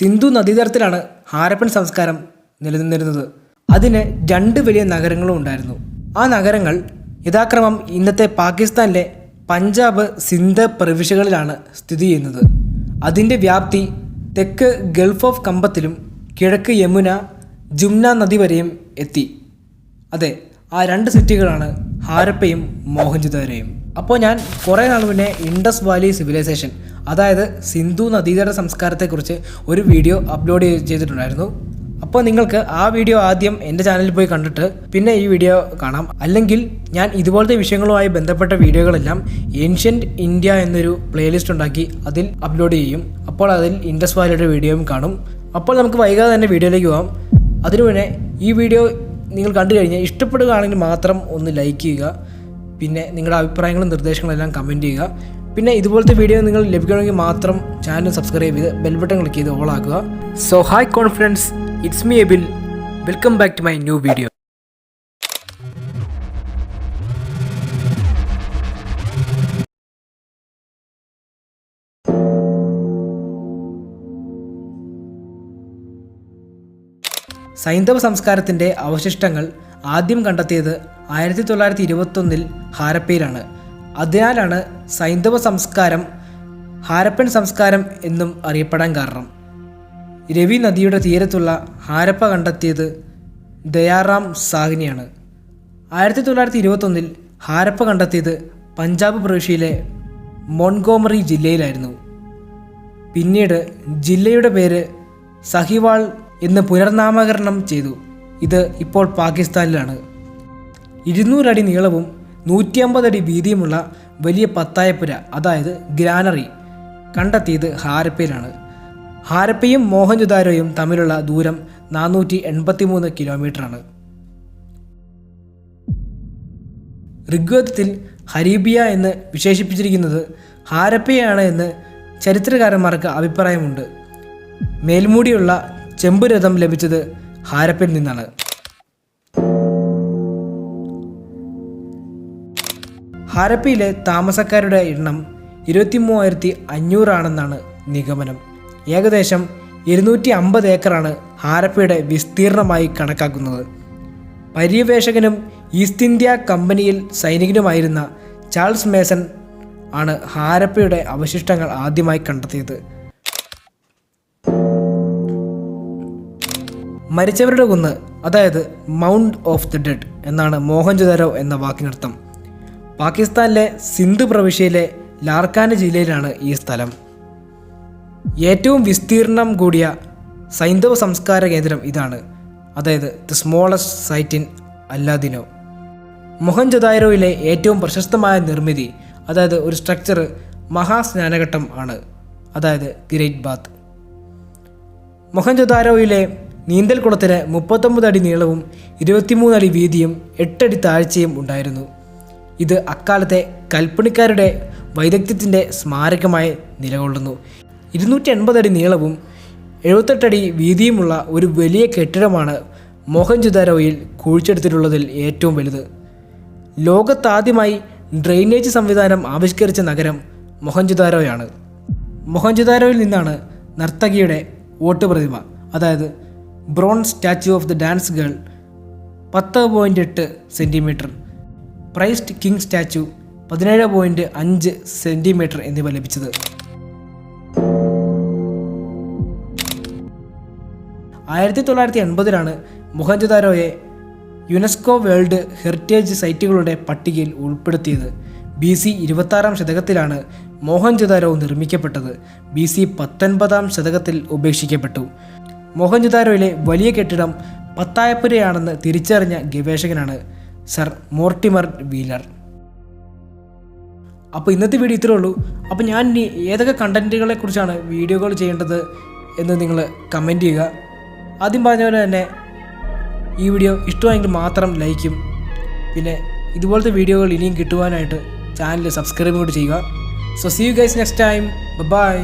സിന്ധു നദീതരത്തിലാണ് ഹാരപ്പൻ സംസ്കാരം നിലനിന്നിരുന്നത്. അതിന് രണ്ട് വലിയ നഗരങ്ങളും ഉണ്ടായിരുന്നു. ആ നഗരങ്ങൾ യഥാക്രമം ഇന്നത്തെ പാകിസ്ഥാനിലെ പഞ്ചാബ് സിന്ധ് പ്രവിശ്യകളിലാണ് സ്ഥിതി ചെയ്യുന്നത്. അതിന്റെ വ്യാപ്തി തെക്ക് ഗൾഫ് ഓഫ് കമ്പത്തിലും കിഴക്ക് യമുന ജുംന നദി വരെയും എത്തി. അതെ ആ രണ്ട് സിറ്റികളാണ് ഹാരപ്പയും മോഹൻജുദാരയും. അപ്പോൾ ഞാൻ കുറേ നാൾ മുന്നേ ഇൻഡസ് വാലി സിവിലൈസേഷൻ അതായത് സിന്ധു നദീതട സംസ്കാരത്തെക്കുറിച്ച് ഒരു വീഡിയോ അപ്ലോഡ് ചെയ്തിട്ടുണ്ടായിരുന്നു. അപ്പോൾ നിങ്ങൾക്ക് ആ വീഡിയോ ആദ്യം എന്റെ ചാനലിൽ പോയി കണ്ടിട്ട് പിന്നെ ഈ വീഡിയോ കാണാം. അല്ലെങ്കിൽ ഞാൻ ഇതുപോലത്തെ വിഷയങ്ങളുമായി ബന്ധപ്പെട്ട വീഡിയോകളെല്ലാം ഏൻഷ്യന്റ് ഇന്ത്യ എന്നൊരു പ്ലേലിസ്റ്റ് ഉണ്ടാക്കി അതിൽ അപ്ലോഡ് ചെയ്യും. അപ്പോൾ അതിൽ ഇൻഡസ് വാലിയുടെ വീഡിയോയും കാണും. അപ്പോൾ നമുക്ക് വൈകാതെ തന്നെ വീഡിയോയിലേക്ക് പോകാം അതിനു മുന്നേ ഈ വീഡിയോ നിങ്ങൾ കണ്ടു കഴിഞ്ഞാൽ ഇഷ്ടപ്പെടുകയാണെങ്കിൽ മാത്രം ഒന്ന് ലൈക്ക് ചെയ്യുക. പിന്നെ നിങ്ങളുടെ അഭിപ്രായങ്ങളും നിർദ്ദേശങ്ങളും എല്ലാം കമന്റ് ചെയ്യുക. പിന്നെ ഇതുപോലത്തെ വീഡിയോ നിങ്ങൾ ലഭിക്കണമെങ്കിൽ മാത്രം ചാനൽ സബ്സ്ക്രൈബ് ചെയ്ത് ബെൽ ബട്ടൺ ക്ലിക്ക് ചെയ്ത് ഓൾ ആക്കുക. So hi confidence it's me Abil welcome back to my new video സൈന്ധവ സംസ്കാരത്തിന്റെ അവശിഷ്ടങ്ങൾ ആദ്യം കണ്ടെത്തിയത് ആയിരത്തി തൊള്ളായിരത്തി ഇരുപത്തൊന്നിൽ ഹാരപ്പയിലാണ്. അതിനാലാണ് സൈന്ധവ സംസ്കാരം ഹാരപ്പൻ സംസ്കാരം എന്നും അറിയപ്പെടാൻ കാരണം. രവി നദിയുടെ തീരത്തുള്ള ഹാരപ്പ കണ്ടെത്തിയത് ദയാറാം സാഹ്നിയാണ്. ആയിരത്തി തൊള്ളായിരത്തി ഇരുപത്തൊന്നിൽ ഹാരപ്പ കണ്ടെത്തിയത് പഞ്ചാബ് പ്രവിശ്യയിലെ മോൺഗോമറി ജില്ലയിലായിരുന്നു. പിന്നീട് ജില്ലയുടെ പേര് സഹിവാൾ എന്ന് പുനർനാമകരണം ചെയ്തു. ഇത് ഇപ്പോൾ പാകിസ്ഥാനിലാണ്. ഇരുന്നൂറടി നീളവും നൂറ്റി അമ്പത് അടി വീതിയുമുള്ള വലിയ പത്തായപ്പുര അതായത് ഗ്രാനറി കണ്ടെത്തിയത് ഹാരപ്പയിലാണ്. ഹാരപ്പയും മോഹൻജുദാരോയും തമ്മിലുള്ള ദൂരം നാനൂറ്റി എൺപത്തി മൂന്ന് കിലോമീറ്ററാണ്. ഋഗ്വേദത്തിൽ ഹരീബിയ എന്ന് വിശേഷിപ്പിച്ചിരിക്കുന്നത് ഹാരപ്പയാണ് എന്ന് ചരിത്രകാരന്മാർക്ക് അഭിപ്രായമുണ്ട്. മേൽമൂടിയുള്ള ചെമ്പുരഥം ലഭിച്ചത് ഹാരപ്പയിൽ നിന്നാണ്. ഹാരപ്പയിലെ താമസക്കാരുടെ എണ്ണം ഇരുപത്തി മൂവായിരത്തി അഞ്ഞൂറാണെന്നാണ് നിഗമനം. ഏകദേശം ഇരുന്നൂറ്റി അമ്പത് ഏക്കറാണ് ഹാരപ്പയുടെ വിസ്തീർണമായി കണക്കാക്കുന്നത്. പര്യവേഷകനും ഈസ്റ്റ് ഇന്ത്യ കമ്പനിയിൽ സൈനികനുമായിരുന്ന ചാൾസ് മേസൺ ആണ് ഹാരപ്പയുടെ അവശിഷ്ടങ്ങൾ ആദ്യമായി കണ്ടെത്തിയത്. മരിച്ചവരുടെ കുന്ന് അതായത് മൗണ്ട് ഓഫ് ദി ഡെഡ് എന്നാണ് മോഹൻജുദാരോ എന്ന വാക്കിനർത്ഥം. പാകിസ്ഥാനിലെ സിന്ധു പ്രവിശ്യയിലെ ലാർക്കാന ജില്ലയിലാണ് ഈ സ്ഥലം. ഏറ്റവും വിസ്തീർണം കൂടിയ സൈന്ധവ സംസ്കാര കേന്ദ്രം ഇതാണ്. അതായത് ദി സ്മോളസ്റ്റ് സൈറ്റ് ഇൻ അല്ലാദിനോ മൊഹൻജദാരോയിലെ ഏറ്റവും പ്രശസ്തമായ നിർമ്മിതി അതായത് ഒരു സ്ട്രക്ചർ മഹാസ്നാനഘട്ടം ആണ്. അതായത് ഗ്രേറ്റ് ബാത്ത് മൊഹൻജദാരോയിലെ നീന്തൽക്കുളത്തിന് മുപ്പത്തൊമ്പത് അടി നീളവും ഇരുപത്തിമൂന്ന് അടി വീതിയും എട്ടടി താഴ്ചയും ഉണ്ടായിരുന്നു. ഇത് അക്കാലത്തെ കൽപ്പണിക്കാരുടെ വൈദഗ്ധ്യത്തിന്റെ സ്മാരകമായി നിലകൊള്ളുന്നു. ഇരുന്നൂറ്റി എൺപത് അടി നീളവും എഴുപത്തെട്ടടി വീതിയുമുള്ള ഒരു വലിയ കെട്ടിടമാണ് മോഹൻജുദാരോയിൽ കുഴിച്ചെടുത്തിട്ടുള്ളതിൽ ഏറ്റവും വലുത്. ലോകത്താദ്യമായി ഡ്രെയിനേജ് സംവിധാനം ആവിഷ്കരിച്ച നഗരം മൊഹൻജുദാരോയാണ്. മൊഹൻജുദാരോയിൽ നിന്നാണ് നർത്തകിയുടെ വോട്ട് പ്രതിമ അതായത് bronze statue of the dance girl പത്ത് പോയിന്റ് എട്ട് സെന്റിമീറ്റർ പ്രൈസ്ഡ് കിങ് സ്റ്റാച്യു പതിനേഴ് പോയിന്റ് അഞ്ച് സെന്റിമീറ്റർ എന്നിവ ലഭിച്ചത്. ആയിരത്തി തൊള്ളായിരത്തി എൺപതിലാണ് മുഹഞ്ചുതാരോയെ യുനെസ്കോ വേൾഡ് ഹെറിറ്റേജ് സൈറ്റുകളുടെ പട്ടികയിൽ ഉൾപ്പെടുത്തിയത്. ബി സി ഇരുപത്താറാം ശതകത്തിലാണ് മോഹൻജദാരോ നിർമ്മിക്കപ്പെട്ടത്. ബി സി പത്തൊൻപതാം ശതകത്തിൽ ഉപേക്ഷിക്കപ്പെട്ടു. മോഹൻജദാരോയിലെ വലിയ കെട്ടിടം പത്തായപ്പുരയാണെന്ന് തിരിച്ചറിഞ്ഞ ഗവേഷകനാണ് സർ മോർട്ടിമർ വീലർ. അപ്പോൾ ഇന്നത്തെ വീഡിയോ ഇത്രേ ഉള്ളൂ. അപ്പോൾ ഞാൻ ഇനി ഏതൊക്കെ കണ്ടന്റുകളെ കുറിച്ചാണ് വീഡിയോകൾ ചെയ്യേണ്ടത് എന്ന് നിങ്ങൾ കമന്റ് ചെയ്യുക. ആദ്യം പറഞ്ഞ പോലെ തന്നെ ഈ വീഡിയോ ഇഷ്ടമായെങ്കിൽ മാത്രം ലൈക്കും. പിന്നെ ഇതുപോലത്തെ വീഡിയോകൾ ഇനിയും കിട്ടുവാനായിട്ട് ചാനൽ സബ്സ്ക്രൈബ് കൂടി ചെയ്യുക. So see you guys next time bye